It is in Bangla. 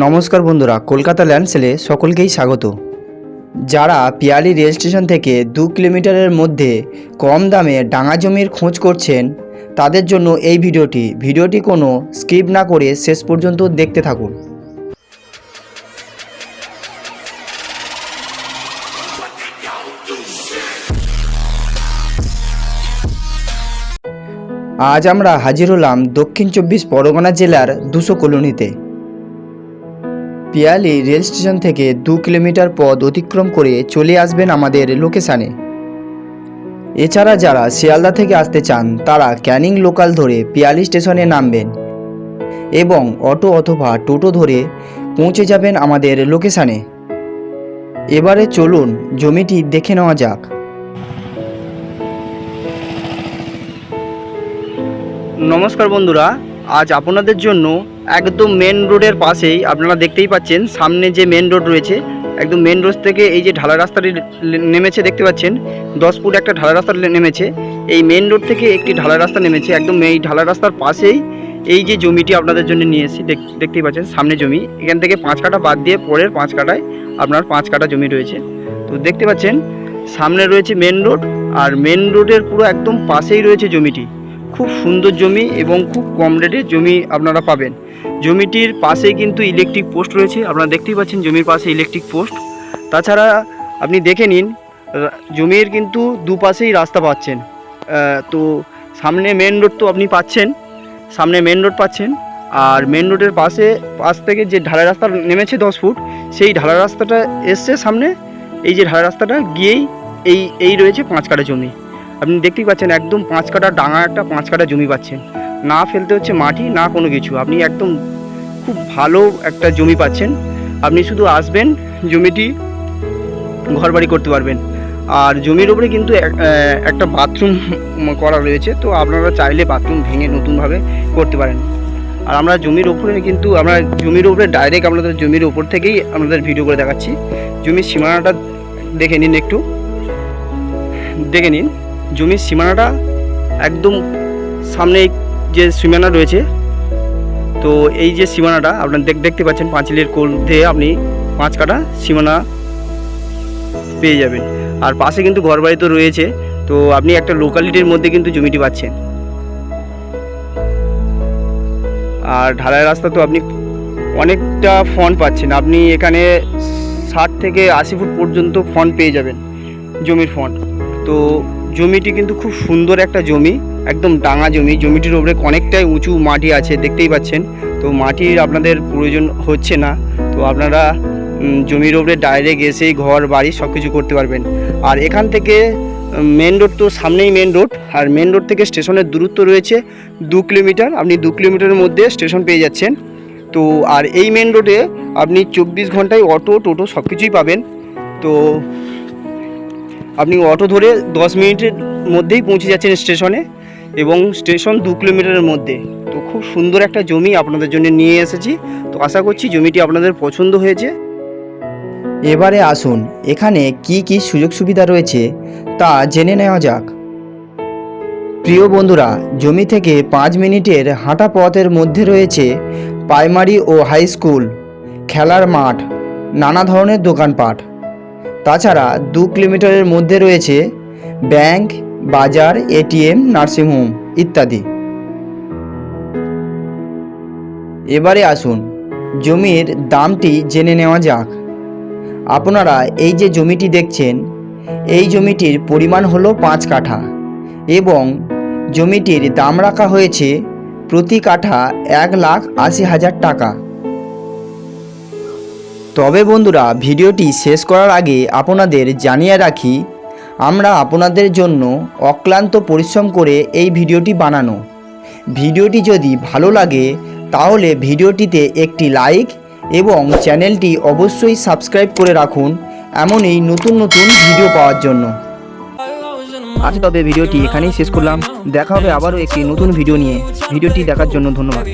নমস্কার বন্ধুরা, কলকাতা ল্যান্ডসেলে সকলকেই স্বাগত। যারা পিয়ালি রেল স্টেশন থেকে দু কিলোমিটারের মধ্যে কম দামে ডাঙা জমির খোঁজ করছেন, তাদের জন্য এই ভিডিওটি। ভিডিওটি কোনো স্কিপ না করে শেষ পর্যন্ত দেখতে থাকুন। আজ আমরা হাজির হলাম দক্ষিণ চব্বিশ পরগনা জেলার দুশো কলোনিতে। পিয়ালি রেল স্টেশন থেকে দু কিলোমিটার পথ অতিক্রম করে চলে আসবেন আমাদের লোকেশানে। এছাড়া যারা শিয়ালদা থেকে আসতে চান, তারা ক্যানিং লোকাল ধরে পিয়ালি স্টেশনে নামবেন এবং অটো অথবা টোটো ধরে পৌঁছে যাবেন আমাদের লোকেশানে। এবারে চলুন, জমিটি দেখে নেওয়া যাক। নমস্কার বন্ধুরা, আজ আপনাদের জন্য একদম মেন রোডের পাশেই, আপনারা দেখতেই পাচ্ছেন, সামনে যে মেন রোড রয়েছে, একদম মেন রোড থেকে এই যে ঢালা রাস্তাটি নেমেছে, দেখতে পাচ্ছেন, দশ ফুট একটা ঢালা রাস্তা নেমেছে, এই মেন রোড থেকে একটি ঢালা রাস্তা নেমেছে, একদম এই ঢালা রাস্তার পাশেই, এই যে জমিটি আপনাদের জন্য নিয়ে এসেছি, দেখ- দেখতেই পাচ্ছেন, সামনে জমি, এখান থেকে পাঁচ কাটা বাদ দিয়ে পরের পাঁচ কাটায় আপনার পাঁচ কাটা জমি রয়েছে, তো দেখতে পাচ্ছেন, সামনে রয়েছে মেন রোড আর মেন রোডের পুরো একদম পাশেই রয়েছে জমিটি খুব সুন্দর জমি এবং খুব কম রেটে জমি আপনারা পাবেন। জমিটির পাশেই কিন্তু ইলেকট্রিক পোস্ট রয়েছে। আপনারা দেখতেই পাচ্ছেন জমির পাশে ইলেকট্রিক পোস্ট তাছাড়া আপনি দেখে নিন জমির কিন্তু দুপাশেই রাস্তা পাচ্ছেন। তো সামনে মেন রোড তো আপনি পাচ্ছেন। সামনে মেন রোড পাচ্ছেন। আর মেন রোডের পাশে, পাশ থেকে যে ঢালাই রাস্তা নেমেছে দশ ফুট, সেই ঢালাই রাস্তাটা এসছে সামনে। এই যে ঢালাই রাস্তাটা গিয়েই এই এই রয়েছে পাঁচ কাটা জমি। আপনি দেখতেই পাচ্ছেন একদম পাঁচ কাটা ডাঙা একটা, পাঁচ কাটা জমি পাচ্ছেন। না ফেলতে হচ্ছে মাটি, না কোনো কিছু। আপনি একদম খুব ভালো একটা জমি পাচ্ছেন। আপনি শুধু আসবেন, জমিটি ঘরবাড়ি করতে পারবেন। আর জমির উপরে কিন্তু এক- একটা বাথরুম করা রয়েছে। তো আপনারা চাইলে বাথরুম ভেঙে নতুনভাবে করতে পারেন। আর আমরা জমির ওপরে কিন্তু, আমরা জমির উপরে ডাইরেক্ট আপনাদের জমির ওপর থেকেই আপনাদের ভিডিও করে দেখাচ্ছি। জমির সীমানাটা দেখে নিন একটু। দেখে নিন। জমির সীমানাটা একদম সামনে যে সীমানা রয়েছে, তো এই যে সীমানাটা আপনার দেখ, দেখতে পাচ্ছেন পাঁচিলের কোল দিয়ে আপনি পাঁচ কাটা সীমানা পেয়ে যাবেন। আর পাশে কিন্তু ঘরবাড়ি তো রয়েছে, তো আপনি একটা লোকালিটির মধ্যে কিন্তু জমিটি পাচ্ছেন। আর ঢালাই রাস্তা তো আপনি অনেকটা ফন্ট পাচ্ছেন, আপনি এখানে ষাট থেকে আশি ফুট পর্যন্ত ফন্ট পেয়ে যাবেন জমির ফন্ট তো জমিটি কিন্তু খুব সুন্দর একটা জমি, একদম ডাঙা জমি। জমিটির উপরে অনেকটাই উঁচু মাটি আছে, দেখতেই পাচ্ছেন। তো মাটির আপনাদের প্রয়োজন হচ্ছে না। তো আপনারা জমির উপরে ডাইরেক্ট এসেই ঘর, বাড়ি সব কিছু করতে পারবেন। আর এখান থেকে মেন রোড তো সামনেই মেন রোড আর মেন রোড থেকে স্টেশনের দূরত্ব রয়েছে দু কিলোমিটার। আপনি দু কিলোমিটারের মধ্যে স্টেশন পেয়ে যাচ্ছেন। তো, আর এই মেন রোডে আপনি চব্বিশ ঘন্টায় অটো, টোটো সব কিছুই পাবেন। তো আপনি অটো ধরে দশ মিনিটের মধ্যেই পৌঁছে যাচ্ছেন স্টেশনে এবং স্টেশন দু কিলোমিটারের মধ্যে। তো খুব সুন্দর একটা জমি আপনাদের জন্য নিয়ে এসেছি। তো আশা করছি জমিটি আপনাদের পছন্দ হয়েছে। এবারে আসুন, এখানে কি কি সুযোগ সুবিধা রয়েছে তা জেনে নেওয়া যাক। প্রিয় বন্ধুরা, জমি থেকে পাঁচ মিনিটের হাঁটা পথের মধ্যে রয়েছে প্রাইমারি ও হাই স্কুল, খেলার মাঠ, নানা ধরনের দোকানপাট। তাছাড়া দু কিলোমিটারের মধ্যে রয়েছে ব্যাংক, বাজার, এটিএম নার্সিংহোম ইত্যাদি। এবারে আসুন, জমির দামটি জেনে নেওয়া যাক। আপনারা এই যে জমিটি দেখছেন, এই জমিটির পরিমাণ হলো পাঁচ কাঠা এবং জমিটির দাম রাখা হয়েছে প্রতি কাঠা এক লাখ আশি হাজার টাকা। তবে বন্ধুরা, ভিডিওটি শেষ করার আগে আপনাদের জানিয়ে রাখি, আমরা আপনাদের জন্য অক্লান্ত পরিশ্রম করে এই ভিডিওটি বানানো। ভিডিওটি যদি ভালো লাগে, তাহলে ভিডিওটিতে একটি লাইক এবং চ্যানেলটি অবশ্যই সাবস্ক্রাইব করে রাখুন, এমনই নতুন নতুন ভিডিও পাওয়ার জন্য। আজ তবে ভিডিওটি এখানেই শেষ করলাম। দেখা হবে আবারও একটি নতুন ভিডিও নিয়ে। ভিডিওটি দেখার জন্য ধন্যবাদ।